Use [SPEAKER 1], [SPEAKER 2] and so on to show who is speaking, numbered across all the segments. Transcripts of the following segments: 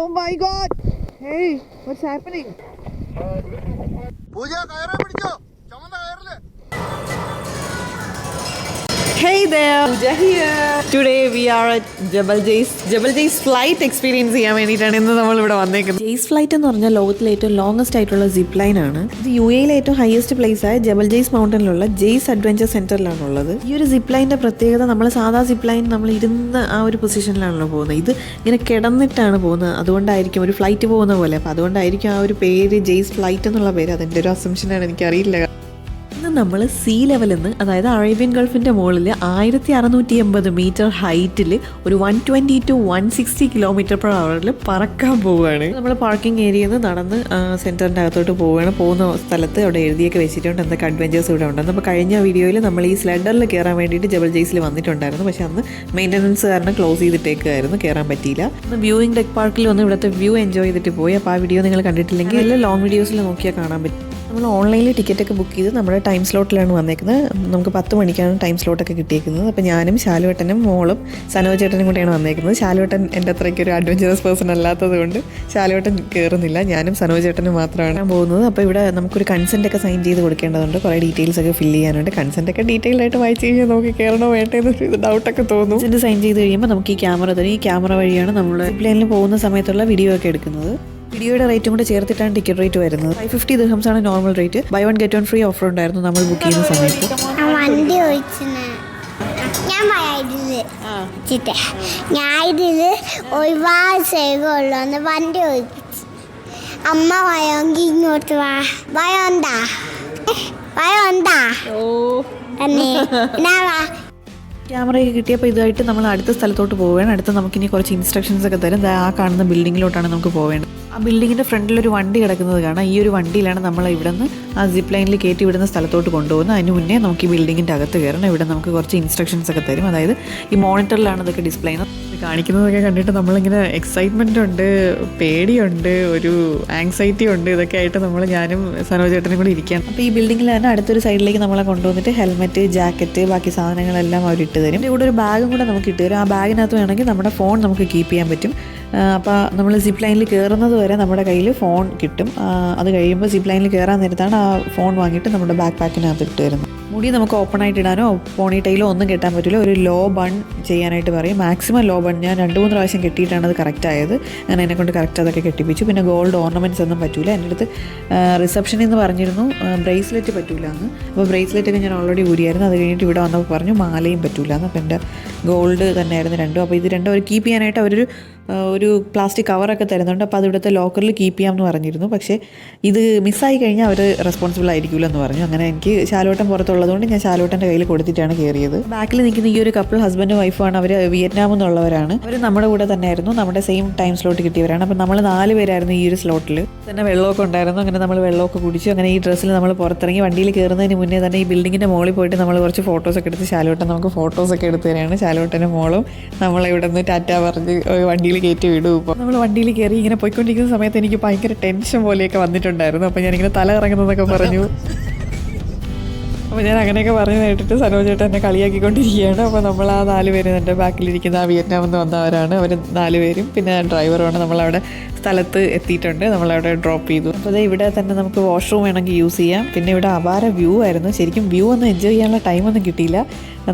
[SPEAKER 1] Oh my god! Hey, what's happening?
[SPEAKER 2] പൂജ കയറാൻ പിടിച്ചോ
[SPEAKER 1] Hey there, Pooja here. Today we are at Jabal Jais. Jabal Jais flight experience ചെയ്യാൻ വേണ്ടിയിട്ടാണ് ഇന്ന് നമ്മൾ ഇവിടെ വന്നേക്കുന്നത്.
[SPEAKER 3] ജെയ്സ് ഫ്ലൈറ്റ് എന്ന് പറഞ്ഞാൽ ലോകത്തിലെ ഏറ്റവും ലോങ്സ്റ്റ് ആയിട്ടുള്ള സിപ്പ് ലൈൻ ആണ്. ഇത് യു എയിലെ ഏറ്റവും ഹയസ്റ്റ് പ്ലേസ് ആയ ജബൽ ജെയ്സ് മൗണ്ടനിലുള്ള ജെയ്സ് അഡ്വഞ്ചർ സെന്ററിലാണ് ഉള്ളത് ഈ ഒരു സിപ്പ് ലൈനിന്റെ പ്രത്യേകത നമ്മൾ സാധാ സിപ്പ് ലൈൻ നമ്മൾ ഇരുന്ന് ആ ഒരു പൊസിഷനിലാണല്ലോ പോകുന്നത്. ഇത് ഇങ്ങനെ കിടന്നിട്ടാണ് പോകുന്നത്. അതുകൊണ്ടായിരിക്കും ഒരു ഫ്ലൈറ്റ് പോകുന്ന പോലെ. അപ്പോൾ അതുകൊണ്ടായിരിക്കും ആ ഒരു പേര് ജെയ്സ് ഫ്ലൈറ്റ് എന്നുള്ള പേര്. അതിന്റെ ഒരു അസംഷനാണ് എനിക്കറിയില്ല. നമ്മൾ സീ ലെവലിൽ നിന്ന് അതായത് അറേബ്യൻ ഗൾഫിന്റെ മുകളിൽ ആയിരത്തി അറുന്നൂറ്റി എൺപത് മീറ്റർ ഹൈറ്റിൽ ഒരു one twenty two one sixty kilometer per അവറിൽ പറക്കാൻ പോവുകയാണ്. നമ്മൾ പാർക്കിംഗ് ഏരിയയിൽ നിന്ന് നടന്ന് സെന്ററിന്റെ അകത്തോട്ട് പോവുകയാണ്. പോകുന്ന സ്ഥലത്ത് അവിടെ എഴുതിയൊക്കെ വെച്ചിട്ടുണ്ട്. എന്തൊക്കെ അഡ്വഞ്ചേഴ്സ് ഇവിടെ ഉണ്ടെന്ന് അപ്പോൾ കഴിഞ്ഞ വീഡിയോയിൽ നമ്മൾ ഈ സ്ലെഡറിൽ കയറാൻ വേണ്ടിയിട്ട് ജബൽ ജെയ്സിൽ വന്നിട്ടുണ്ടായിരുന്നു. പക്ഷേ അന്ന് മെയിന്റനൻസ് കാരണം ക്ലോസ് ചെയ്തിട്ടേക്കായിരുന്നു കയറാൻ പറ്റിയില്ല. അന്ന് വ്യൂയിങ് ഡെക്ക് പാർക്കിൽ വന്ന് ഇവിടുത്തെ വ്യൂ എൻജോയ് ചെയ്തിട്ട് പോയി. അപ്പോൾ ആ വീഡിയോ നിങ്ങൾ കണ്ടിട്ടില്ലെങ്കിൽ എല്ലാ ലോങ് വീഡിയോസിൽ നോക്കിയാൽ കാണാൻ പറ്റും. നമ്മൾ ഓൺലൈനിൽ ടിക്കറ്റൊക്കെ ബുക്ക് ചെയ്ത് നമ്മുടെ ടൈം സ്ലോട്ടിലാണ് വന്നേക്കുന്നത്. നമുക്ക് പത്ത് മണിക്കാണ് ടൈം സ്ലോട്ടൊക്കെ കിട്ടിയേക്കുന്നത്. അപ്പോൾ ഞാനും ശാലുവേട്ടനും മോളും സനോജേട്ടനും കൂടെയാണ് വന്നേക്കുന്നത്. ശാലുവേട്ടൻ എന്റെ അത്രയ്ക്ക് ഒരു അഡ്വഞ്ചറസ് പേഴ്സൺ അല്ലാത്തത് കൊണ്ട് ശാലുവേട്ടൻ കയറുന്നില്ല. ഞാനും സനോജേട്ടനും മാത്രമാണ് പോകുന്നത്. അപ്പോൾ ഇവിടെ നമുക്കൊരു കൺസെന്റ് ഒക്കെ സൈൻ ചെയ്ത് കൊടുക്കേണ്ടതുണ്ട്. കുറേ ഡീറ്റെയിൽസ് ഒക്കെ ഫില്ല് ചെയ്യാനുണ്ട്. കൺസെന്റ് ഒക്കെ ഡീറ്റെയിൽ ആയിട്ട് വായിച്ച് കഴിഞ്ഞാൽ നമുക്ക് കയറണോ വേണ്ടേ എന്നൊരു ഡൗട്ടൊക്കെ തോന്നും. ഇത് സൈൻ ചെയ്ത് കഴിയുമ്പോൾ നമുക്ക് ഈ ക്യാമറ തരും. ഈ ക്യാമറ വഴിയാണ് നമ്മൾ പ്ലെയിനിൽ പോകുന്ന സമയത്തുള്ള വീഡിയോ ഒക്കെ എടുക്കുന്നത്. വീഡിയോയുടെ റേറ്റും കൂടെ ചേർത്തിട്ടാണ് ടിക്കറ്റ് റേറ്റ് വരുന്നത്. ഫൈവ് ഫിഫ്റ്റി ദിർഹംസ് ആണ് normal rate buy one get one free offer ഉണ്ടായിരുന്നു നമ്മൾ ബുക്ക് ചെയ്യുന്ന സമയത്ത്.
[SPEAKER 4] ഞാൻ ഞാൻ ഞാൻ ഇതിൽ ഒരുപാട് സേവമുള്ളൂ വണ്ടി അമ്മ വയോങ്കി ഇങ്ങോട്ട് വാ. വയോണ്ടാ വയോണ്ടാ തന്നെ വാ.
[SPEAKER 3] ക്യാമറയൊക്കെ കിട്ടിയപ്പോൾ ഇതായിട്ട് നമ്മൾ അടുത്ത സ്ഥലത്തോട്ട് പോവുകയാണ്. അടുത്ത് നമുക്കിനി കുറച്ച് ഇൻസ്ട്രക്ഷൻസ് ഒക്കെ തരും. ആ കാണുന്ന ബിൽഡിങ്ങിലോട്ടാണ് നമുക്ക് പോവേണ്ടത്. ആ ബിൽഡിങ്ങിന്റെ ഫ്രണ്ടിൽ ഒരു വണ്ടി കിടക്കുന്നത് കാണാം. ഈ ഒരു വണ്ടിയിലാണ് നമ്മൾ ഇവിടെ നിന്ന് ആ സിപ്പ് ലൈനിൽ കയറ്റി വിടുന്ന സ്ഥലത്തോട്ട് കൊണ്ടുപോകുന്നത്. അതിന് മുന്നേ നമുക്ക് ഈ ബിൽഡിങ്ങിന്റെ അകത്ത് കയറണം. ഇവിടെ നമുക്ക് കുറച്ച് ഇൻസ്ട്രക്ഷൻസ് ഒക്കെ തരും. അതായത് ഈ മോണിറ്ററിലാണ് ഇതൊക്കെ ഡിസ്പ്ലേ ചെയ്യുന്നത്. കാണിക്കുന്നതൊക്കെ കണ്ടിട്ട് നമ്മളിങ്ങനെ എക്സൈറ്റ്മെന്റ് ഉണ്ട് പേടിയുണ്ട് ഒരു ആങ്സൈറ്റി ഉണ്ട്. ഇതൊക്കെ ആയിട്ട് നമ്മൾ ഞാനും സനോജേട്ടനും കൂടി ഇരിക്കുകയാണ്. അപ്പോൾ ഈ ബിൽഡിങ്ങിൽ തന്നെ അടുത്തൊരു സൈഡിലേക്ക് നമ്മളെ കൊണ്ടുവന്നിട്ട് ഹെൽമെറ്റ് ജാക്കറ്റ് ബാക്കി സാധനങ്ങളെല്ലാം അവർ ഇട്ട് തരും. ഇവിടെ ഒരു ബാഗും കൂടെ നമുക്ക് ഇട്ട് തരും. ആ ബാഗിനകത്ത് വേണമെങ്കിൽ നമ്മുടെ ഫോൺ നമുക്ക് കീപ്പ് ചെയ്യാൻ പറ്റും. അപ്പോൾ നമ്മൾ സിപ്പ് ലൈനിൽ കയറുന്നത് നമ്മുടെ കയ്യിൽ ഫോൺ കിട്ടും. അത് കഴിയുമ്പോൾ സിപ്പ് ലൈനിൽ കയറാൻ നേരത്താണ് ആ ഫോൺ വാങ്ങിയിട്ട് നമ്മുടെ ബാക്ക് പാക്കിനകത്ത് ഇട്ട് തരുന്നത് മുടി നമുക്ക് ഓപ്പൺ ആയിട്ട് ഇടാനോ? പോണി ടൈലോ ഒന്നും കെട്ടാൻ പറ്റില്ല ഒരു ലോ ബൺ ചെയ്യാനായിട്ട് പറയും. മാക്സിമം ലോ ബൺ ഞാൻ രണ്ട് മൂന്ന് പ്രാവശ്യം കെട്ടിയിട്ടാണ് അത് കറക്റ്റ് ആയത്. ഞാൻ എന്നെ കൊണ്ട് കറക്റ്റ് അതൊക്കെ കെട്ടിപ്പിച്ചു. പിന്നെ ഗോൾഡ് ഓർണമെന്റ്സ് ഒന്നും പറ്റൂല. എന്റെ അടുത്ത് റിസപ്ഷനിൽ നിന്ന് പറഞ്ഞിരുന്നു. ബ്രേസ്ലെറ്റ് പറ്റൂല എന്ന് അപ്പോൾ ബ്രേസ്ലെറ്റ് ഒക്കെ ഞാൻ ഓൾറെഡി ഊരിയായിരുന്നു. അത് കഴിഞ്ഞിട്ട് ഇവിടെ വന്നപ്പോൾ പറഞ്ഞു മാലയും പറ്റൂല എന്ന് അപ്പോൾ എന്റെ ഗോൾഡ് തന്നെയായിരുന്നു രണ്ടും. അപ്പോൾ ഇത് രണ്ടും അവർ കീപ്പ് ചെയ്യാനായിട്ട് അവരൊരു ഒരു പ്ലാസ്റ്റിക് കവറൊക്കെ തരുന്നുണ്ട്. അപ്പോൾ അത് ഇവിടുത്തെ ലോക്കറിൽ കീപ്പ് ചെയ്യാമെന്ന് പറഞ്ഞിരുന്നു. പക്ഷേ ഇത് മിസ്സായി കഴിഞ്ഞാൽ അവർ റെസ്പോൺസിബിൾ ആയിരിക്കില്ല എന്ന് പറഞ്ഞു. അങ്ങനെ എനിക്ക് ശാലോട്ടം പുറത്തുള്ളതുകൊണ്ട് ഞാൻ ശാലോട്ടന്റെ കയ്യിൽ കൊടുത്തിട്ടാണ് കയറിയത് ബാക്കിൽ നിൽക്കുന്ന ഈ ഒരു കപ്പിൾ ഹസ്ബൻഡും വൈഫുമാണ് അവർ വിയറ്റ്നാമിൽ നിന്നുള്ളവരാണ്. അവർ നമ്മുടെ കൂടെ തന്നെയായിരുന്നു. നമ്മുടെ സെയിം ടൈം സ്ലോട്ട് കിട്ടിയവരാണ്. അപ്പം നമ്മൾ നാല് പേരായിരുന്നു ഈ ഒരു സ്ലോട്ടിൽ തന്നെ വെള്ളമൊക്കെ ഉണ്ടായിരുന്നു. അങ്ങനെ നമ്മൾ വെള്ളമൊക്കെ കുടിച്ചു അങ്ങനെ ഈ ഡ്രസ്സിൽ നമ്മൾ പുറത്തിറങ്ങി വണ്ടിയിൽ കയറുന്നതിന് മുന്നേ തന്നെ ഈ ബിൽഡിങ്ങിന്റെ മുകളിൽ പോയിട്ട് നമ്മൾ കുറച്ച് ഫോട്ടോസൊക്കെ എടുത്ത് ശാലോട്ടൻ നമുക്ക് ഫോട്ടോസൊക്കെ എടുത്ത് തരാണ്. ശാലോട്ടന്റെ മോളും നമ്മളെ ഇവിടെ നിന്ന് ടാറ്റ പറഞ്ഞ് വണ്ടിയിൽ കയറ്റി വിടും ഇപ്പോൾ നമ്മൾ വണ്ടിയിൽ കയറി ഇങ്ങനെ പോയിക്കൊണ്ടിരിക്കുന്ന സമയത്ത് എനിക്ക് ഭയങ്കര ടെൻഷൻ പോലെയൊക്കെ വന്നിട്ടുണ്ടായിരുന്നു. അപ്പോൾ ഞാനിങ്ങനെ തല ഇറങ്ങുന്നതൊക്കെ പറഞ്ഞു. അപ്പോൾ ഞാൻ അങ്ങനെയൊക്കെ പറഞ്ഞു കേട്ടിട്ട് സനോജ് ചേട്ടൻ എന്നെ കളിയാക്കിക്കൊണ്ടിരിക്കുകയാണ്. അപ്പോൾ നമ്മൾ ആ നാല് പേരും എന്റെ ബാക്കിലിരിക്കുന്ന ആ വിയറ്റ്നാമിൽ നിന്ന് വന്നവരാണ്. അവർ നാല് പേരും. പിന്നെ ഡ്രൈവറുമാണ്. നമ്മളവിടെ സ്ഥലത്ത് എത്തിയിട്ടുണ്ട്. നമ്മളവിടെ ഡ്രോപ്പ് ചെയ്തു. അപ്പോൾ ദേ ഇവിടെ തന്നെ നമുക്ക് വാഷ്റൂം വേണമെങ്കിൽ യൂസ് ചെയ്യാം. പിന്നെ ഇവിടെ അപാര വ്യൂ ആയിരുന്നു. ശരിക്കും വ്യൂ ഒന്നും എൻജോയ് ചെയ്യാനുള്ള ടൈമൊന്നും കിട്ടിയില്ല.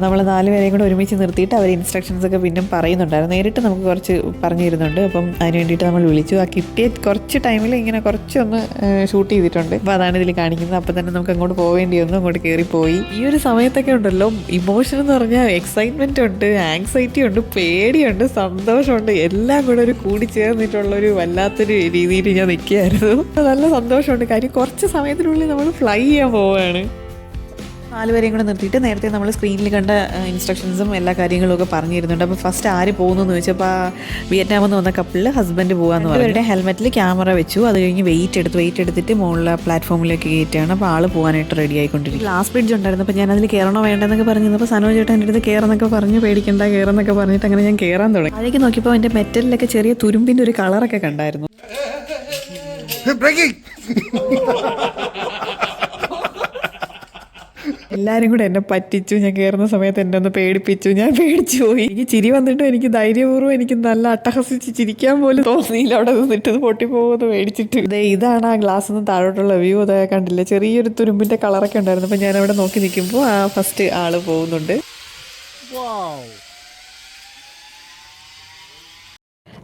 [SPEAKER 3] നമ്മൾ നാല് പേരെയും കൂടെ ഒരുമിച്ച് നിർത്തിയിട്ട് അവർ ഇൻസ്ട്രക്ഷൻസ് ഒക്കെ പിന്നെ പറയുന്നുണ്ടായിരുന്നു. നേരിട്ട് നമുക്ക് കുറച്ച് പറഞ്ഞു തരുന്നുണ്ട് അപ്പം അതിന് വേണ്ടിയിട്ട് നമ്മൾ വിളിച്ചു. ആ കിട്ടിയ കുറച്ച് ടൈമിൽ ഇങ്ങനെ കുറച്ചൊന്ന് ഷൂട്ട് ചെയ്തിട്ടുണ്ട്. അപ്പോൾ അതാണ് ഇതിൽ കാണിക്കുന്നത്. അപ്പോൾ തന്നെ നമുക്ക് അങ്ങോട്ട് പോകേണ്ടി വന്നു. അങ്ങോട്ട് കയറിപ്പോയി ഈ ഒരു സമയത്തൊക്കെ ഉണ്ടല്ലോ ഇമോഷൻ എന്ന് പറഞ്ഞാൽ എക്സൈറ്റ്മെന്റ് ഉണ്ട് ആങ്സൈറ്റി ഉണ്ട് പേടിയുണ്ട് സന്തോഷമുണ്ട് എല്ലാം കൂടെ ഒരു കൂടി ചേർന്നിട്ടുള്ള ഒരു വല്ലാത്തൊരു രീതിയിൽ ഞാൻ നിൽക്കുകയായിരുന്നു. നല്ല സന്തോഷമുണ്ട്. കാര്യം കുറച്ച് സമയത്തിനുള്ളിൽ നമ്മൾ ഫ്ലൈ ചെയ്യാൻ പോവുകയാണ്. നാലുപേരെയും കൂടെ നിർത്തിയിട്ട് നേരത്തെ നമ്മൾ സ്ക്രീനിൽ കണ്ട ഇൻസ്ട്രക്ഷൻസും എല്ലാ കാര്യങ്ങളും ഒക്കെ പറഞ്ഞു തരുന്നുണ്ട് അപ്പോൾ ഫസ്റ്റ് ആര് പോകുന്നു എന്ന് ചോദിച്ചപ്പോൾ അപ്പോൾ വിയറ്റ്നാമിൽ നിന്ന് വന്ന കപ്പിളിൽ ഹസ്ബൻഡ് പോകാന്ന് പറഞ്ഞു. അവരുടെ ഹെൽമെറ്റിൽ ക്യാമറ വെച്ചു. അത് കഴിഞ്ഞ് വെയിറ്റ് എടുത്ത് വെയിറ്റ് എടുത്തിട്ട് മുകളിലെ പ്ലാറ്റ്ഫോമിലേക്ക് കയറ്റുകയാണ് അപ്പോൾ ആൾ പോകാനായിട്ട് റെഡി ആയിക്കൊണ്ടിരിക്കും ലാസ്റ്റ് ബ്രിഡ്ജ് ഉണ്ടായിരുന്നു. അപ്പോൾ ഞാൻ അതിൽ കയറണോ വേണ്ടെന്നൊക്കെ പറഞ്ഞപ്പോൾ സനോജ് ചേട്ടൻ എന്റെ അടുത്ത് കയറെന്നൊക്കെ പറഞ്ഞു പേടിക്കണ്ട കയറെന്നൊക്കെ പറഞ്ഞിട്ട് അങ്ങനെ ഞാൻ കയറാൻ തുടങ്ങി. അതിലേക്ക് നോക്കിയപ്പോൾ എന്റെ മെറ്റലിലൊക്കെ ചെറിയ തുരുമ്പിന്റെ ഒരു കളറൊക്കെ കണ്ടായിരുന്നു.
[SPEAKER 2] ബ്രേക്കിംഗ്
[SPEAKER 3] എല്ലാവരും കൂടെ എന്നെ പറ്റിച്ചു. ഞാൻ കയറുന്ന സമയത്ത് എന്നെ ഒന്ന് പേടിപ്പിച്ചു. ഞാൻ പേടിച്ചു പോയി. എനിക്ക് ചിരി വന്നിട്ടും എനിക്ക് ധൈര്യപൂർവം എനിക്ക് നല്ല അട്ടഹസിച്ച് ചിരിക്കാൻ പോലും തോന്നിയില്ല. അവിടെ നിന്നിട്ട് ഇത് പൊട്ടിപ്പോകുമെന്ന് പേടിച്ചിട്ട്. ദേ ഇതാണ് ആ ഗ്ലാസ് നിന്ന് താഴോട്ടുള്ള വ്യൂ അതെ കണ്ടില്ല? ചെറിയൊരു തുരുമ്പിന്റെ കളറൊക്കെ ഉണ്ടായിരുന്നു. അപ്പോൾ ഞാൻ അവിടെ നോക്കി നിൽക്കുമ്പോൾ ആ ഫസ്റ്റ് ആൾ പോകുന്നുണ്ട്.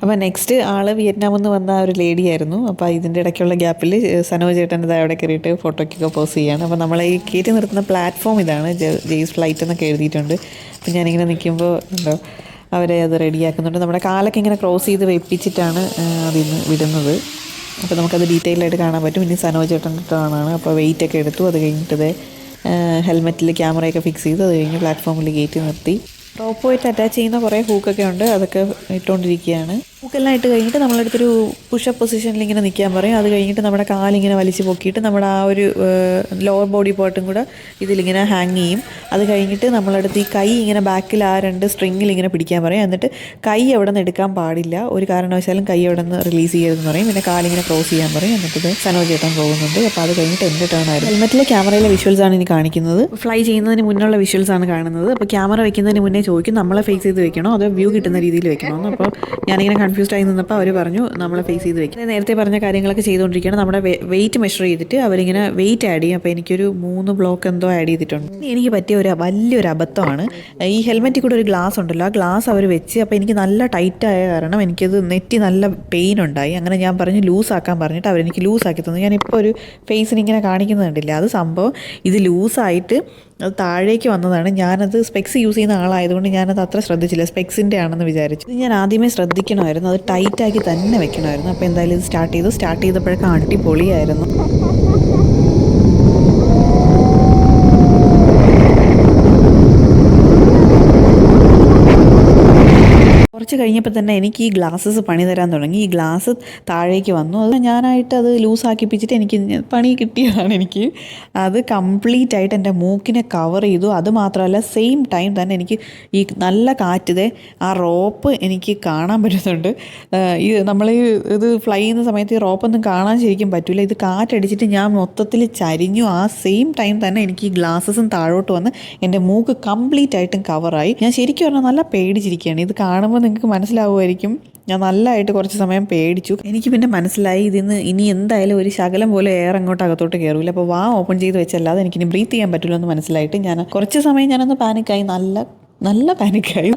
[SPEAKER 3] അപ്പോൾ നെക്സ്റ്റ് ആൾ വിയറ്റ്നാമിൽ നിന്ന് വന്ന ഒരു ലേഡി ആയിരുന്നു. അപ്പോൾ ഇതിന്റെ ഇടയ്ക്കുള്ള ഗ്യാപ്പിൽ സനോജ് ചേട്ടന്റെ അവിടെ കയറിയിട്ട് ഫോട്ടോയ്ക്കൊക്കെ പോസ് ചെയ്യാണ്. അപ്പോൾ നമ്മളെ ഈ കയറ്റി നിർത്തുന്ന പ്ലാറ്റ്ഫോം ഇതാണ്. ജെയ്സ് ഫ്ലൈറ്റ് എന്നൊക്കെ എഴുതിയിട്ടുണ്ട്. അപ്പോൾ ഞാനിങ്ങനെ നിൽക്കുമ്പോൾ ഉണ്ടോ അവരെ അത് റെഡിയാക്കുന്നുണ്ട് നമ്മുടെ കാലൊക്കെ ഇങ്ങനെ ക്രോസ് ചെയ്ത് വെപ്പിച്ചിട്ടാണ് അതിൽ നിന്ന് വിടുന്നത്. അപ്പോൾ നമുക്കത് ഡീറ്റെയിൽ ആയിട്ട് കാണാൻ പറ്റും. ഇനി സനോജ് ചേട്ടന്റെ ടേണാണ് അപ്പോൾ വെയിറ്റ് ഒക്കെ എടുത്തു. അത് കഴിഞ്ഞിട്ട് ഹെൽമെറ്റിൽ ക്യാമറയൊക്കെ ഫിക്സ് ചെയ്തു അത് കഴിഞ്ഞ് പ്ലാറ്റ്ഫോമിൽ കയറ്റി നിർത്തി. റോപ്പ് പോയിട്ട് അറ്റാച്ച് ചെയ്യുന്ന കുറേ ഹൂക്കൊക്കെ ഉണ്ട്. അതൊക്കെ ഇട്ടുകൊണ്ടിരിക്കുകയാണ് ഹൂക്കെല്ലാം ഇട്ട് കഴിഞ്ഞിട്ട് നമ്മളടുത്തൊരു പുഷപ്പ് പൊസിഷനിൽ ഇങ്ങനെ നിൽക്കാൻ പറയും. അത് കഴിഞ്ഞിട്ട് നമ്മുടെ കാലിങ്ങനെ വലിച്ചു പൊക്കിയിട്ട് നമ്മുടെ ആ ഒരു ലോവർ ബോഡി പാർട്ടും കൂടെ ഇതിലിങ്ങനെ ഹാങ് ചെയ്യും. അത് കഴിഞ്ഞിട്ട് നമ്മളടുത്ത് ഈ കൈ ഇങ്ങനെ ബാക്കിൽ ആ രണ്ട് സ്ട്രിങ്ങിൽ ഇങ്ങനെ പിടിക്കാൻ പറയും. എന്നിട്ട് കൈ അവിടെ നിന്ന് എടുക്കാൻ പാടില്ല. ഒരു കാരണവശാലും കൈ അവിടെ നിന്ന് റിലീസ് ചെയ്യരുതെന്ന് പറയും. പിന്നെ കാലിങ്ങനെ ക്രോസ് ചെയ്യാൻ പറയും. എന്നിട്ട് സനോ ചേട്ടൻ പോകുന്നുണ്ട്. അപ്പോൾ അത് കഴിഞ്ഞിട്ട് എന്റെ ടേൺ ആയിരുന്നു. ഹെൽമെറ്റിലെ ക്യാമറയിലെ വിഷ്വൽസ് ആണ് ഇനി കാണിക്കുന്നത്. ഫ്ലൈ ചെയ്യുന്നതിന് മുന്നുള്ള വിഷ്വൽസ് ആണ് കാണുന്നത്. അപ്പോൾ ക്യാമറ വെക്കുന്നതിന് മുന്നേ ചോദിക്കും നമ്മളെ ഫേസ് ചെയ്ത് വെക്കണോ? അതോ വ്യൂ കിട്ടുന്ന രീതിയിൽ വെക്കണോ? അപ്പോൾ ഞാനിങ്ങനെ കൺഫ്യൂസ്ഡ് ആയി നിന്നപ്പോൾ അവർ പറഞ്ഞു നമ്മൾ ഫേസ് ചെയ്ത് വെക്കും. നേരത്തെ പറഞ്ഞ കാര്യങ്ങളൊക്കെ ചെയ്തുകൊണ്ടിരിക്കുകയാണ്. നമ്മുടെ വെയിറ്റ് മെഷർ ചെയ്തിട്ട് അവരിങ്ങനെ വെയിറ്റ് ആഡ് ചെയ്യും. അപ്പോൾ എനിക്കൊരു മൂന്ന് ബ്ലോക്ക് എന്തോ ആഡ് ചെയ്തിട്ടുണ്ട്. എനിക്ക് പറ്റിയ ഒരു വലിയൊരു അബദ്ധമാണ്. ഈ ഹെൽമെറ്റിൽ കൂടെ ഒരു ഗ്ലാസ് ഉണ്ടല്ലോ ആ ഗ്ലാസ് അവർ വെച്ച് അപ്പോൾ എനിക്ക് നല്ല ടൈറ്റ് ആയ കാരണം എനിക്കത് നെറ്റി നല്ല പെയിൻ ഉണ്ടായി. അങ്ങനെ ഞാൻ പറഞ്ഞു ലൂസ് ആക്കാൻ പറഞ്ഞിട്ട് അവരെനിക്ക് ലൂസ് ആക്കി തന്നു. ഞാനിപ്പോൾ ഒരു ഫേസിന് ഇങ്ങനെ കാണിക്കുന്നത് കണ്ടില്ല? അത് സംഭവം ഇത് ലൂസായിട്ട് അത് താഴേക്ക് വന്നതാണ്. ഞാനത് സ്പെക്സ് യൂസ് ചെയ്യുന്ന ആളായതുകൊണ്ട് ഞാനത് അത്ര ശ്രദ്ധിച്ചില്ല. സ്പെക്സിന്റെ ആണെന്ന് വിചാരിച്ചു. ഇത് ഞാൻ ആദ്യമേ ശ്രദ്ധിക്കണമായിരുന്നു. അത് ടൈറ്റാക്കി തന്നെ വെക്കണമായിരുന്നു. അപ്പോൾ എന്തായാലും ഇത് സ്റ്റാർട്ട് ചെയ്തു. സ്റ്റാർട്ട് ചെയ്തപ്പോഴൊക്കെ അടിപൊളിയായിരുന്നു. കുറച്ച് കഴിഞ്ഞപ്പോൾ തന്നെ എനിക്ക് ഈ ഗ്ലാസ്സസ് പണി തരാൻ തുടങ്ങി. ഈ ഗ്ലാസ് താഴേക്ക് വന്നു. അത് ഞാനായിട്ട് അത് ലൂസാക്കിപ്പിച്ചിട്ട് എനിക്ക് പണി കിട്ടിയതാണ് എനിക്ക്. അത് കംപ്ലീറ്റ് ആയിട്ട് എന്റെ മൂക്കിനെ കവർ ചെയ്തു. അത് മാത്രമല്ല സെയിം ടൈം തന്നെ എനിക്ക് ഈ നല്ല കാറ്റിതെ ആ റോപ്പ് എനിക്ക് കാണാൻ പറ്റുന്നുണ്ട്. ഈ നമ്മൾ ഇത് ഫ്ലൈ ചെയ്യുന്ന സമയത്ത് ഈ റോപ്പൊന്നും കാണാൻ ശരിക്കും പറ്റില്ല ഇത് കാറ്റടിച്ചിട്ട് ഞാൻ മൊത്തത്തിൽ ചരിഞ്ഞു. ആ സെയിം ടൈം തന്നെ എനിക്ക് ഈ ഗ്ലാസ്സസും താഴോട്ട് വന്ന് എന്റെ മൂക്ക് കംപ്ലീറ്റ് ആയിട്ടും കവറായി ഞാൻ ശരിക്കും പറഞ്ഞാൽ നല്ല പേടിച്ചിരിക്കുകയാണ്. ഇത് കാണുമ്പോൾ നിങ്ങൾക്ക് മനസ്സിലാവുമായിരിക്കും. ഞാൻ നല്ലതായിട്ട് കുറച്ച് സമയം പേടിച്ചു. എനിക്ക് പിന്നെ മനസ്സിലായി ഇതിന്ന് ഇനി എന്തായാലും ഒരു ശകലം പോലെ എയർ അങ്ങോട്ട് അകത്തോട്ട് കയറില്ല അപ്പോൾ വാ ഓപ്പൺ ചെയ്ത് വെച്ചല്ലാതെ എനിക്കിനി ബ്രീത്ത് ചെയ്യാൻ പറ്റില്ല എന്ന് മനസ്സിലായിട്ട് ഞാൻ കുറച്ച് സമയം ഞാനൊന്ന് പാനിക്കായി നല്ല നല്ല പാനിക്കായി.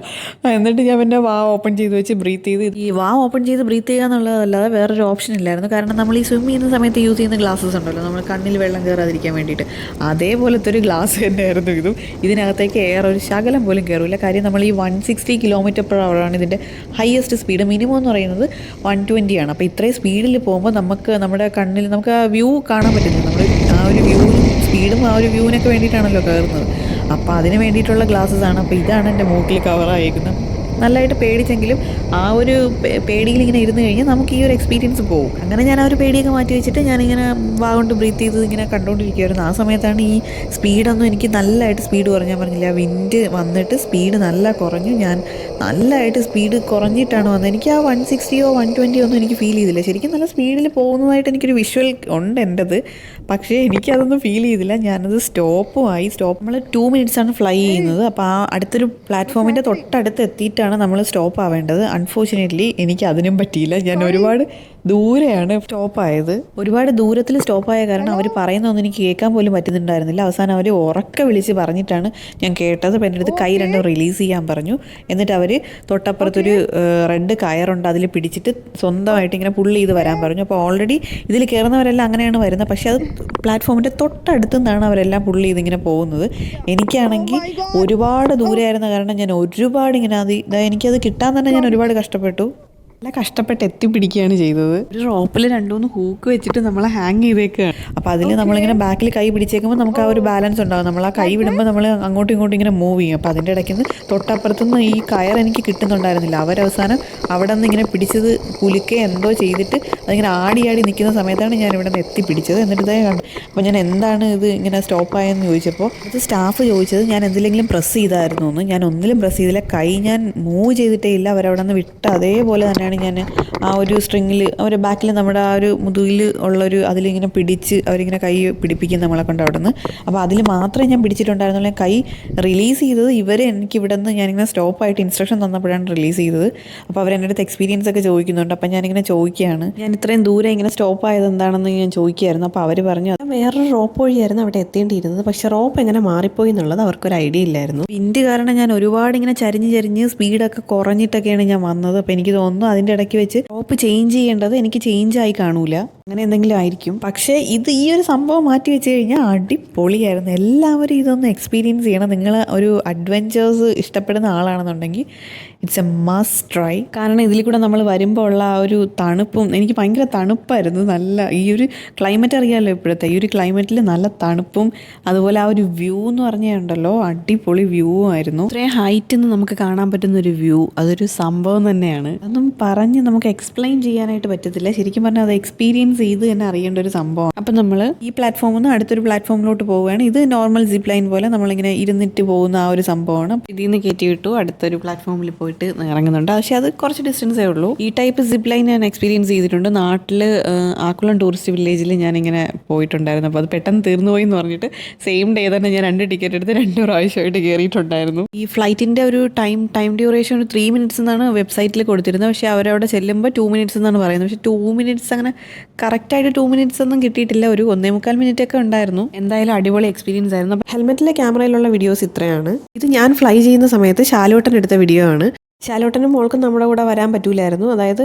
[SPEAKER 3] എന്നിട്ട് ഞാൻ പിന്നെ വാ ഓപ്പൺ ചെയ്ത് വെച്ച് ബ്രീത്ത് ചെയ്ത് ഈ വാ ഓപ്പൺ ചെയ്ത് ബ്രീത്ത് ചെയ്യുക എന്നുള്ളതല്ലാതെ വേറൊരു ഓപ്ഷൻ ഇല്ലായിരുന്നു. കാരണം നമ്മൾ ഈ സ്വിം ചെയ്യുന്ന സമയത്ത് യൂസ് ചെയ്യുന്ന ഗ്ലാസ്സസ് ഉണ്ടല്ലോ. നമ്മൾ കണ്ണിൽ വെള്ളം കയറാതിരിക്കാൻ വേണ്ടിയിട്ട്. അതേപോലത്തെ ഒരു ഗ്ലാസ് തന്നെയായിരുന്നു ഇതും. ഇതിനകത്തേക്ക് എയർ ഒരു ശകലം പോലും കയറില്ല കാര്യം നമ്മൾ ഈ വൺ സിക്സ്റ്റി കിലോമീറ്റർ പെർ അവറാണ് ഇതിന്റെ ഹയസ്റ്റ് സ്പീഡ് മിനിമം എന്ന് പറയുന്നത് വൺ ട്വന്റി ആണ്. അപ്പോൾ ഇത്രയും സ്പീഡിൽ പോകുമ്പോൾ നമുക്ക് നമ്മുടെ കണ്ണിൽ നമുക്ക് ആ വ്യൂ കാണാൻ പറ്റുന്നില്ല നമ്മൾ ആ ഒരു വ്യൂ സ്പീഡും ആ ഒരു വ്യൂവിനൊക്കെ വേണ്ടിയിട്ടാണല്ലോ കയറുന്നത് അപ്പോൾ അതിന് വേണ്ടിയിട്ടുള്ള ഗ്ലാസ്സസ് ആണ്. അപ്പോൾ ഇതാണ് എന്റെ മൂക്കിൽ കവറായിരിക്കുന്നത് നല്ലതായിട്ട് പേടിച്ചെങ്കിലും ആ ഒരു പേടിയിൽ ഇങ്ങനെ ഇരുന്ന് കഴിഞ്ഞാൽ നമുക്ക് ഈ ഒരു എക്സ്പീരിയൻസ് പോകും. അങ്ങനെ ഞാൻ ആ ഒരു പേടിയൊക്കെ മാറ്റി വെച്ചിട്ട് ഞാനിങ്ങനെ വാ കൊണ്ട് ബ്രീത്ത് ചെയ്ത് ഇങ്ങനെ കണ്ടുകൊണ്ടിരിക്കുമായിരുന്നു ആ സമയത്താണ് ഈ സ്പീഡൊന്നും എനിക്ക് നല്ലതായിട്ട് സ്പീഡ് കുറഞ്ഞാൽ പറഞ്ഞില്ല വിൻഡ് വന്നിട്ട് സ്പീഡ് നല്ല കുറഞ്ഞു. ഞാൻ നല്ലതായിട്ട് സ്പീഡ് കുറഞ്ഞിട്ടാണ് വന്നത്. എനിക്ക് ആ വൺ സിക്സ്റ്റിയോ വൺ ട്വന്റിയോ ഒന്നും എനിക്ക് ഫീൽ ചെയ്തില്ല. ശരിക്കും നല്ല സ്പീഡിൽ പോകുന്നതായിട്ട് എനിക്കൊരു വിഷ്വൽ ഉണ്ട് എന്റെത് പക്ഷേ എനിക്കതൊന്നും ഫീൽ ചെയ്തില്ല. ഞാനത് സ്റ്റോപ്പുമായി സ്റ്റോപ്പ് നമ്മൾ ടു ആണ് ഫ്ലൈ ചെയ്യുന്നത്. അപ്പോൾ ആ അടുത്തൊരു പ്ലാറ്റ്ഫോമിന്റെ തൊട്ടടുത്ത് എത്തിയിട്ടാണ് നമ്മൾ സ്റ്റോപ്പ് ആവേണ്ടത്. അൺഫോർച്ചുനേറ്റ്ലി എനിക്ക് അതിനും പറ്റിയില്ല. ഞാൻ ഒരുപാട് ദൂരെയാണ് സ്റ്റോപ്പ് ആയത് ഒരുപാട് ദൂരത്തിൽ സ്റ്റോപ്പ് ആയ കാരണം അവർ പറയുന്നൊന്നും എനിക്ക് കേൾക്കാൻ പോലും പറ്റുന്നുണ്ടായിരുന്നില്ല. അവസാനം അവർ ഉറക്കെ വിളിച്ച് പറഞ്ഞിട്ടാണ് ഞാൻ കേട്ടത്. അപ്പം എന്റെ അടുത്ത് കൈ രണ്ടും റിലീസ് ചെയ്യാൻ പറഞ്ഞു. എന്നിട്ട് അവർ തൊട്ടപ്പുറത്തൊരു റെഡ് കയറുണ്ട് അതിൽ പിടിച്ചിട്ട് സ്വന്തമായിട്ട് ഇങ്ങനെ പുള്ളി ചെയ്ത് വരാൻ പറഞ്ഞു. അപ്പോൾ ഓൾറെഡി ഇതിൽ കയറുന്നവരെല്ലാം അങ്ങനെയാണ് വരുന്നത്. പക്ഷേ അത് പ്ലാറ്റ്ഫോമിന്റെ തൊട്ടടുത്തു നിന്നാണ് അവരെല്ലാം പുള്ളി ചെയ്ത് ഇങ്ങനെ പോകുന്നത്. എനിക്കാണെങ്കിൽ ഒരുപാട് ദൂരെയായിരുന്ന കാരണം ഞാൻ ഒരുപാട് ഇങ്ങനെ അത് എനിക്കത് കിട്ടാൻ തന്നെ ഞാൻ ഒരുപാട് കഷ്ടപ്പെട്ടു. നല്ല കഷ്ടപ്പെട്ട് എത്തിപ്പിടിക്കുകയാണ് ചെയ്തത്. ഒരു റോപ്പിൽ രണ്ടുമൂന്ന് ഹൂക്ക് വെച്ചിട്ട് നമ്മളെ ഹാങ് ചെയ്തേക്കുകയാണ് അപ്പോൾ അതിൽ നമ്മളിങ്ങനെ ബാക്കിൽ കൈ പിടിച്ചേക്കുമ്പോൾ നമുക്ക് ആ ഒരു ബാലൻസ് ഉണ്ടാകും നമ്മൾ ആ കൈ വിടുമ്പോൾ നമ്മൾ അങ്ങോട്ടും ഇങ്ങോട്ടും ഇങ്ങനെ മൂവ് ചെയ്യും. അപ്പോൾ അതിന്റെ ഇടയ്ക്ക് നിന്ന് തൊട്ടപ്പുറത്തുനിന്ന് ഈ കയർ എനിക്ക് കിട്ടുന്നുണ്ടായിരുന്നില്ല. അവരവസാനം അവിടെ നിന്ന് ഇങ്ങനെ പിടിച്ചത് കുലുക്കെ എന്തോ ചെയ്തിട്ട് അതിങ്ങനെ ആടി ആടി നിൽക്കുന്ന സമയത്താണ് ഞാൻ ഇവിടെ നിന്ന് എത്തിപ്പിടിച്ചത് എന്നിട്ട് ഇതേ കണ്ടു. അപ്പോൾ ഞാൻ എന്താണ് ഇത് ഇങ്ങനെ സ്റ്റോപ്പായെന്ന് ചോദിച്ചപ്പോൾ അത് സ്റ്റാഫ് ചോദിച്ചത് ഞാൻ എന്തിലെങ്കിലും പ്രസ് ചെയ്തായിരുന്നു എന്ന്. ഞാൻ ഒന്നിലും പ്രസ് ചെയ്തില്ല. കൈ ഞാൻ മൂവ് ചെയ്തിട്ടേ ഇല്ല. അവരവിടെ നിന്ന് വിട്ട് അതേപോലെ തന്നെയാണ് തന്നെയാണ് ഞാൻ ആ ഒരു സ്ട്രിങ്ങിൽ അവരെ ബാക്കിൽ നമ്മുടെ ആ ഒരു മുതുകിൽ ഉള്ളൊരു അതിലിങ്ങനെ പിടിച്ച് അവരിങ്ങനെ കൈ പിടിപ്പിക്കും നമ്മളെ കൊണ്ട് അവിടെ നിന്ന് അപ്പോൾ അതിൽ മാത്രമേ ഞാൻ പിടിച്ചിട്ടുണ്ടായിരുന്നുള്ളൂ. ഞാൻ കൈ റിലീസ് ചെയ്തത് ഇവർ എനിക്ക് ഇവിടെ നിന്ന് ഞാനിങ്ങനെ സ്റ്റോപ്പായിട്ട് ഇൻസ്ട്രക്ഷൻ തന്നപ്പോഴാണ് റിലീസ് ചെയ്തത്. അപ്പോൾ അവരെന്റെ അടുത്ത് എക്സ്പീരിയൻസ് ഒക്കെ ചോദിക്കുന്നുണ്ട്. അപ്പോൾ ഞാനിങ്ങനെ ചോദിക്കുകയാണ്. ഞാൻ ഇത്രയും ദൂരെ ഇങ്ങനെ സ്റ്റോപ്പ് ആയത് എന്താണെന്ന് ഞാൻ ചോദിക്കുകയായിരുന്നു. അപ്പോൾ അവർ പറഞ്ഞു അത്
[SPEAKER 5] വേറൊരു റോപ്പ് വഴിയായിരുന്നു അവിടെ എത്തേണ്ടിയിരുന്നത്. പക്ഷേ റോപ്പ് എങ്ങനെ മാറിപ്പോയി എന്നുള്ളത് അവർക്കൊരു ഐഡിയ ഇല്ലായിരുന്നു.
[SPEAKER 3] വിൻഡ് കാരണം ഞാൻ ഒരുപാട് ഇങ്ങനെ ചരിഞ്ഞ് ചരിഞ്ഞ് സ്പീഡൊക്കെ കുറഞ്ഞിട്ടൊക്കെയാണ് ഞാൻ വന്നത്. അപ്പോൾ എനിക്ക് തോന്നുന്നു അതിന്റെ ഇടയ്ക്ക് വെച്ച് ടോപ്പ് ചേഞ്ച് ചെയ്യേണ്ടത് എനിക്ക് ചേഞ്ച് ആയി കാണൂല. അങ്ങനെ എന്തെങ്കിലും ആയിരിക്കും. പക്ഷേ ഇത് ഈ ഒരു സംഭവം മാറ്റി വെച്ച് കഴിഞ്ഞാൽ അടിപൊളിയായിരുന്നു. എല്ലാവരും ഇതൊന്ന് എക്സ്പീരിയൻസ് ചെയ്യണം. നിങ്ങൾ ഒരു അഡ്വഞ്ചേഴ്സ് ഇഷ്ടപ്പെടുന്ന ആളാണെന്നുണ്ടെങ്കിൽ ഇറ്റ്സ് എ മസ്റ്റ് ട്രൈ കാരണം ഇതിൽ കൂടെ നമ്മൾ വരുമ്പോൾ ഉള്ള ആ ഒരു തണുപ്പും എനിക്ക് ഭയങ്കര തണുപ്പായിരുന്നു. നല്ല ഈ ഒരു ക്ലൈമറ്റ് അറിയാമല്ലോ ഇപ്പോഴത്തെ? ഈ ഒരു ക്ലൈമറ്റിൽ നല്ല തണുപ്പും അതുപോലെ ആ ഒരു വ്യൂ എന്ന് പറഞ്ഞുണ്ടല്ലോ അടിപൊളി വ്യൂ ആയിരുന്നു.
[SPEAKER 5] ഇത്രയും ഹൈറ്റിൽ നിന്ന് നമുക്ക് കാണാൻ പറ്റുന്ന ഒരു വ്യൂ അതൊരു സംഭവം തന്നെയാണ്.
[SPEAKER 3] അതൊന്നും പറഞ്ഞ് നമുക്ക് എക്സ്പ്ലെയിൻ ചെയ്യാനായിട്ട് പറ്റത്തില്ല. ശരിക്കും പറഞ്ഞാൽ അത് എക്സ്പീരിയൻസ് ചെയ്ത് തന്നെ അറിയേണ്ട ഒരു സംഭവം അപ്പം നമ്മൾ ഈ പ്ലാറ്റ്ഫോമിൽ നിന്ന് അടുത്തൊരു പ്ലാറ്റ്ഫോമിലോട്ട് പോവുകയാണ്. ഇത് നോർമൽ സിപ്പ് ലൈൻ പോലെ നമ്മളിങ്ങനെ ഇരുന്നിട്ട് പോകുന്ന ആ ഒരു സംഭവമാണ്. ഇതിൽ നിന്ന് കയറ്റി വിട്ടു അടുത്തൊരു പ്ലാറ്റ്ഫോമിൽ പോയിട്ട് ഇറങ്ങുന്നുണ്ട്. പക്ഷേ അത് കുറച്ച് ഡിസ്റ്റൻസേ ഉള്ളൂ. ഈ ടൈപ്പ് സിപ്പ് ലൈൻ ഞാൻ എക്സ്പീരിയൻസ് ചെയ്തിട്ടുണ്ട്. നാട്ടിൽ ആക്കുളം ടൂറിസ്റ്റ് വില്ലേജിൽ ഞാനിങ്ങനെ പോയിട്ടുണ്ടായിരുന്നു. അപ്പോൾ അത് പെട്ടെന്ന് തീർന്നു പോയി എന്ന് പറഞ്ഞിട്ട് സെയിം ഡേ തന്നെ ഞാൻ രണ്ട് ടിക്കറ്റ് എടുത്ത് രണ്ട് പ്രാവശ്യമായിട്ട് കയറിയിട്ടുണ്ടായിരുന്നു ഈ ഫ്ലൈറ്റിന്റെ ഒരു ടൈം ടൈം ഡ്യൂറേഷൻ ഒരു ത്രീ മിനിറ്റ്സ് എന്നാണ് വെബ്സൈറ്റിൽ കൊടുത്തിരുന്നത്. പക്ഷേ അവരവിടെ ചെല്ലുമ്പോൾ ടു മിനിറ്റ്സ് എന്നാണ് പറയുന്നത്. പക്ഷേ ടു മിനിറ്റ്സ് അങ്ങനെ കറക്റ്റായിട്ട് ടു മിനിറ്റ്സ് ഒന്നും കിട്ടിയിട്ടില്ല. ഒരു ഒന്നേ മുക്കാൽ മിനിറ്റ് ഒക്കെ ഉണ്ടായിരുന്നു. എന്തായാലും അടിപൊളി എക്സ്പീരിയൻസ് ആയിരുന്നു.
[SPEAKER 5] ഹെൽമെറ്റിലെ ക്യാമറയിലുള്ള വീഡിയോസ് ഇത്രയാണ്. ഇത് ഞാൻ ഫ്ലൈ ചെയ്യുന്ന സമയത്ത് ശാലോട്ടൻ എടുത്ത വീഡിയോ ആണ്. ശാലോട്ടനും മോൾക്കും നമ്മുടെ കൂടെ വരാൻ പറ്റൂലായിരുന്നു. അതായത്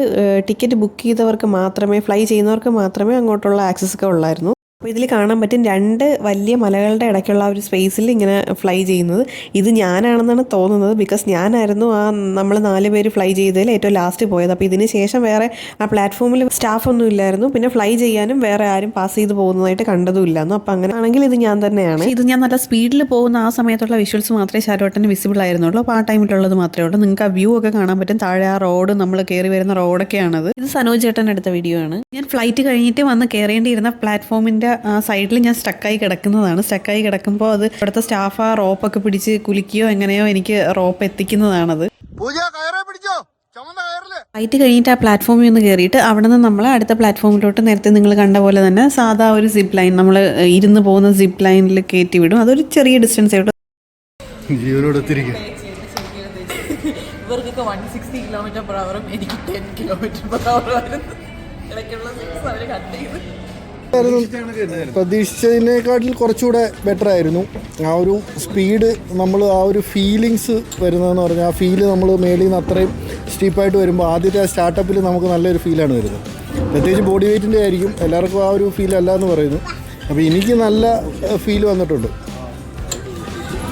[SPEAKER 5] ടിക്കറ്റ് ബുക്ക് ചെയ്തവർക്ക് മാത്രമേ ഫ്ലൈ ചെയ്യുന്നവർക്ക് മാത്രമേ അങ്ങോട്ടുള്ള ആക്സസ് ഒക്കെ ഉള്ളായിരുന്നു. അപ്പോൾ ഇതിൽ കാണാൻ പറ്റും രണ്ട് വലിയ മലകളുടെ ഇടയ്ക്കുള്ള ഒരു സ്പേസിൽ ഇങ്ങനെ ഫ്ലൈ ചെയ്യുന്നത്. ഇത് ഞാനാണെന്നാണ് തോന്നുന്നത് ബിക്കോസ് ഞാനായിരുന്നു ആ നമ്മൾ നാല് പേര് ഫ്ലൈ ചെയ്തതിൽ ഏറ്റവും ലാസ്റ്റ് പോയത്. അപ്പോൾ ഇതിന് ശേഷം വേറെ ആ പ്ലാറ്റ്ഫോമിൽ സ്റ്റാഫൊന്നും ഇല്ലായിരുന്നു. പിന്നെ ഫ്ലൈ ചെയ്യാനും വേറെ ആരും പാസ് ചെയ്ത് പോകുന്നതായിട്ട് കണ്ടതും ഇല്ലായിരുന്നു. അപ്പോൾ അങ്ങനെ ആണെങ്കിൽ ഇത് ഞാൻ തന്നെയാണ്.
[SPEAKER 3] ഇത് ഞാൻ നല്ല സ്പീഡിൽ പോകുന്ന ആ സമയത്തുള്ള വിഷ്വൽസ് മാത്രമേ ശാരോട്ടന് വിസിബിൾ ആയിരുന്നുള്ളൂ. അപ്പോൾ ആ ടൈമിലുള്ളത് മാത്രമേ ഉള്ളൂ. നിങ്ങൾക്ക് ആ വ്യൂ ഒക്കെ കാണാൻ പറ്റും. താഴെ ആ റോഡ് നമ്മൾ കയറി വരുന്ന റോഡൊക്കെയാണത് ഇത് സനോജ് ചേട്ടൻ എടുത്ത വീഡിയോ ആണ്. ഞാൻ ഫ്ലൈറ്റ് കഴിഞ്ഞിട്ട് വന്ന് കയറേണ്ടിയിരുന്ന പ്ലാറ്റ്ഫോമിന്റെ ആ സൈഡിൽ ഞാൻ സ്റ്റക്കായി കിടക്കുന്നതാണ്. സ്റ്റക്കായി കിടക്കുമ്പോൾ അത് ഇവിടുത്തെ സ്റ്റാഫ് ആ റോപ്പൊക്കെ പിടിച്ച് കുലിക്കുകയോ എങ്ങനെയോ എനിക്ക് റോപ്പ് എത്തിക്കുന്നതാണത്.
[SPEAKER 2] പൂജ കയറേ പിടിച്ചോ?
[SPEAKER 3] ഫ്ലൈറ്റ് കഴിഞ്ഞിട്ട് ആ പ്ലാറ്റ്ഫോമിൽ നിന്ന് കയറിയിട്ട് അവിടെ നിന്ന് നമ്മൾ അടുത്ത പ്ലാറ്റ്ഫോമിലോട്ട് നേരത്തെ നിങ്ങൾ കണ്ട പോലെ തന്നെ സാധാ ഒരു സിപ്പ് ലൈൻ നമ്മൾ ഇരുന്ന് പോകുന്ന സിപ്പ് ലൈനിൽ കയറ്റി വിടും. അതൊരു ചെറിയ ഡിസ്റ്റൻസ് ആയിട്ട്.
[SPEAKER 1] ഇവർക്കൊക്കെ വൺ സിക്സ്റ്റി കിലോമീറ്റർ പെർ അവറും എനിക്ക് ടെൻ കിലോമീറ്റർ പെർ അവർ ആയിരുന്നു. ഇടയ്ക്കുള്ള സിക്സ് അവർ കട്ട് ചെയ്ത്
[SPEAKER 2] പ്രതീക്ഷിച്ചതിനേക്കാട്ടിൽ കുറച്ചുകൂടെ ബെറ്റർ ആയിരുന്നു. ആ ഒരു സ്പീഡ് നമ്മൾ ആ ഒരു ഫീലിങ്സ് വരുന്നതെന്ന് പറഞ്ഞാൽ ആ ഫീൽ നമ്മൾ മേളിൽ നിന്ന് അത്രയും സ്റ്റീപ്പായിട്ട് വരുമ്പോൾ ആദ്യത്തെ ആ സ്റ്റാർട്ടപ്പിൽ നമുക്ക് നല്ലൊരു ഫീലാണ് വരുന്നത്. പ്രത്യേകിച്ച് ബോഡി വെയ്റ്റിന്റെ ആയിരിക്കും എല്ലാവർക്കും ആ ഒരു ഫീൽ അല്ല എന്ന് പറയുന്നു. അപ്പോൾ എനിക്ക് നല്ല ഫീൽ വന്നിട്ടുണ്ട്.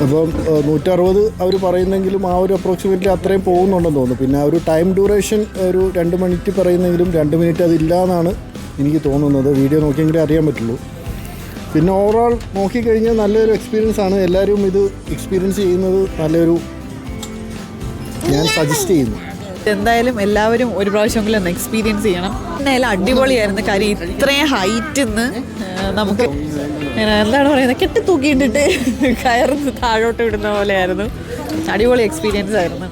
[SPEAKER 2] അപ്പം നൂറ്ററുപത് അവർ പറയുന്നെങ്കിലും ആ ഒരു അപ്രോക്സിമേറ്റ്ലി അത്രയും പോകുന്നുണ്ടെന്ന് തോന്നുന്നു. പിന്നെ ആ ഒരു ടൈം ഡ്യൂറേഷൻ ഒരു രണ്ട് മിനിറ്റ് പറയുന്നെങ്കിലും രണ്ട് മിനിറ്റ് അതില്ല എന്നാണ് എനിക്ക് തോന്നുന്നത് വീഡിയോ നോക്കിയെങ്കിലേ അറിയാൻ പറ്റുള്ളൂ. പിന്നെ ഓവറോൾ നോക്കിക്കഴിഞ്ഞാൽ നല്ലൊരു എക്സ്പീരിയൻസ് ആണ്. എല്ലാവരും ഇത് എക്സ്പീരിയൻസ് ചെയ്യുന്നത് നല്ലൊരു ഞാൻ സജസ്റ്റ് ചെയ്യുന്നു.
[SPEAKER 1] എന്തായാലും എല്ലാവരും ഒരു പ്രാവശ്യമെങ്കിലും ഒന്ന് എക്സ്പീരിയൻസ് ചെയ്യണം. എന്തായാലും അടിപൊളിയായിരുന്നു. കാര്യം ഇത്രയും ഹൈറ്റിൽ നിന്ന് നമുക്ക് എന്താണ് പറയുന്നത്? കെട്ടി തൂക്കിയിട്ടിട്ട് കയറുന്ന താഴോട്ട് വിടുന്ന പോലെയായിരുന്നു. അടിപൊളി എക്സ്പീരിയൻസ് ആയിരുന്നു.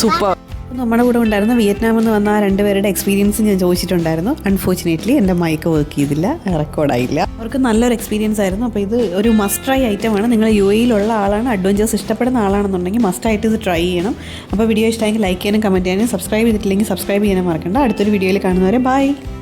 [SPEAKER 1] സൂപ്പർ.
[SPEAKER 3] നമ്മുടെ കൂടെ ഉണ്ടായിരുന്ന വിയറ്റ്നാമിൽ നിന്ന് വന്ന ആ രണ്ടുപേരുടെ എക്സ്പീരിയൻസ് ഞാൻ ചോദിച്ചിട്ടുണ്ടായിരുന്നു. അൺഫോർച്ചുനേറ്റ്ലി എന്റെ മൈക്ക് വർക്ക് ചെയ്തില്ല റെക്കോർഡായില്ല അവർക്ക് നല്ലൊരു എക്സ്പീരിയൻസ് ആയിരുന്നു. അപ്പോൾ ഇത് ഒരു മസ്റ്റ് ട്രൈ ആണ്. നിങ്ങൾ യു എയിലുള്ള ആളാണ് അഡ്വഞ്ചേഴ്സ് ഇഷ്ടപ്പെടുന്ന ആളാണെന്നുണ്ടെങ്കിൽ മസ്റ്റായിട്ട് ഇത് ട്രൈ ചെയ്യണം. അപ്പോൾ വീഡിയോ ഇഷ്ടമെങ്കിൽ ലൈക്ക് ചെയ്യാനും കമന്റ് ചെയ്യാനും സബ്സ്ക്രൈബ് ചെയ്തിട്ടില്ലെങ്കിൽ സബ്സ്ക്രൈബ് ചെയ്യാനും മറക്കണ്ട. അടുത്തൊരു വീഡിയോയിൽ കാണുന്നവരെ ബൈ